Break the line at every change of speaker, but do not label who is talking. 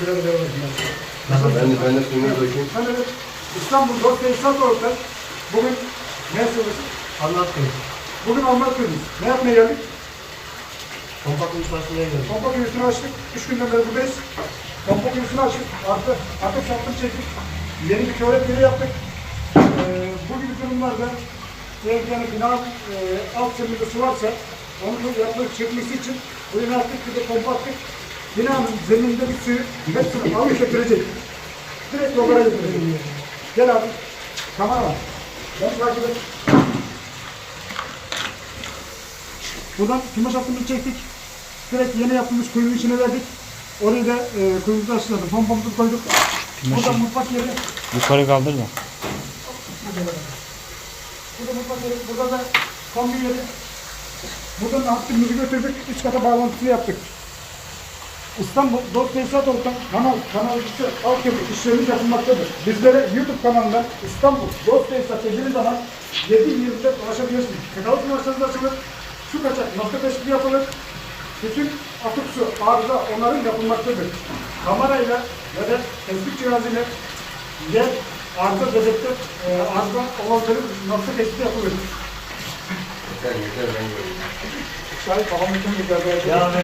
Bir devam edeyim.
Ben de, ben de suyunu dökeyim.
Hani İstanbul Dosya İstat Orta bugün ne yapıyoruz?
Anlat beni.
Bugün anlatıyoruz. Ne yapmaya geldik?
Kompakt mutfasına geldim.
Pompa kuyusunu açtık. Üç günden beri buradayız. Pompa kuyusunu açtık. Artı, artık sattım çektik. Yeni bir tuvalet yeri yaptık. Ee, bu gibi durumlarda eğer yani bina e, alt zeminde su varsa onu bu yapmak çekmesi için buraya ne yaptık? Bir de pompa attık. Binanın zeminde bir suyu hepsini alıp götürecek. Direkt yollara götürecek. Gel abi. Kamera var. Ben takip et. Buradan kumaş hattımızı çektik. Direkt yeni yapılmış kuyunun içine verdik. Orayı da e, kuyumuzu açtırdık. Pompamızı koyduk. Burada mutfak yeri.
Yukarı kaldır da.
Burada mutfak yeri. Burada da kombi yeri. Buradan da hattımızı götürdük. Üç kata bağlantısını yaptık. İstanbul Dost Tesisat Ortam kanal, kanalcısı altyapı işlerimiz yapılmaktadır. Bizlere YouTube kanalından İstanbul Dost Tesisat dediğiniz zaman 7 yılda ulaşabilirsiniz. Kakalık üniversitesi açılır. Su kaçak nokta tespiti yapılır. Bütün atık su, arıza onların yapılmaktadır. Kamerayla ya da tespit cihazıyla yer arıza dedektör, e, arıza olanların nokta tespiti yapılır.
Yeter yeter ben göreyim.
Şahit babam için bir
Ya